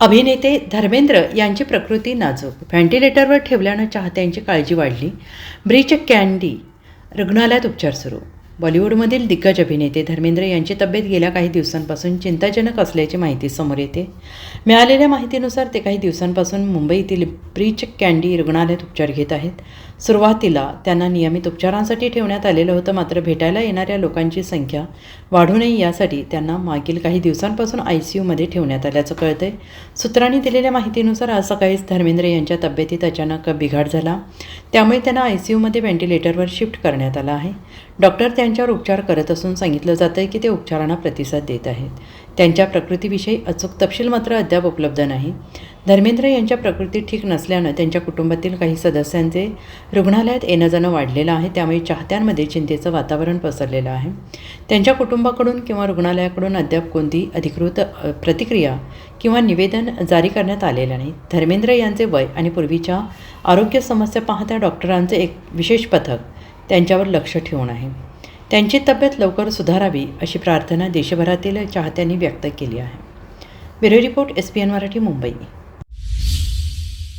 अभिनेते धर्मेंद्र यांची प्रकृती नाजूक. व्हेंटिलेटरवर ठेवल्यानं चाहत्यांची काळजी वाढली. ब्रीच कॅन्डी रुग्णालयात उपचार सुरू. बॉलिवूडमधील दिग्गज अभिनेते धर्मेंद्र यांची तब्येत गेल्या काही दिवसांपासून चिंताजनक असल्याची माहिती समोर येते. मिळालेल्या माहितीनुसार ते काही दिवसांपासून मुंबईतील ब्रीच कॅन्डी रुग्णालयात उपचार घेत आहेत. सुरुवातीला त्यांना नियमित उपचारांसाठी ठेवण्यात आलेलं होतं मात्र भेटायला येणाऱ्या लोकांची संख्या वाढू नये यासाठी त्यांना मागील काही दिवसांपासून आय सी यूमध्ये ठेवण्यात आल्याचं कळतंय. सूत्रांनी दिलेल्या माहितीनुसार आज सकाळीच धर्मेंद्र यांच्या तब्येतीत अचानक बिघाड झाला. त्यामुळे त्यांना आय सी यूमध्ये व्हेंटिलेटरवर शिफ्ट करण्यात आलं आहे. डॉक्टर त्यांच्यावर उपचार करत असून सांगितलं जातं की ते उपचारांना प्रतिसाद देत आहेत. त्यांच्या प्रकृतीविषयी अचूक तपशील मात्र अद्याप उपलब्ध नाही. धर्मेंद्र यांच्या प्रकृती ठीक नसल्यानं त्यांच्या कुटुंबातील काही सदस्यांचे रुग्णालयात येणं जाणं वाढलेलं आहे त्यामुळे चाहत्यांमध्ये चिंतेचं वातावरण पसरलेलं आहे. त्यांच्या कुटुंबाकडून किंवा रुग्णालयाकडून अद्याप कोणती अधिकृत प्रतिक्रिया किंवा निवेदन जारी करण्यात आलेलं नाही. धर्मेंद्र यांचे वय आणि पूर्वीच्या आरोग्य समस्या पाहता डॉक्टरांचे एक विशेष पथक त्यांच्यावर लक्ष ठेवून आहे. त्यांची तब्येत लवकर सुधारावी अशी प्रार्थना देशभरातील चाहत्यांनी व्यक्त केली आहे. Bureau report S P N Marathi Mumbai.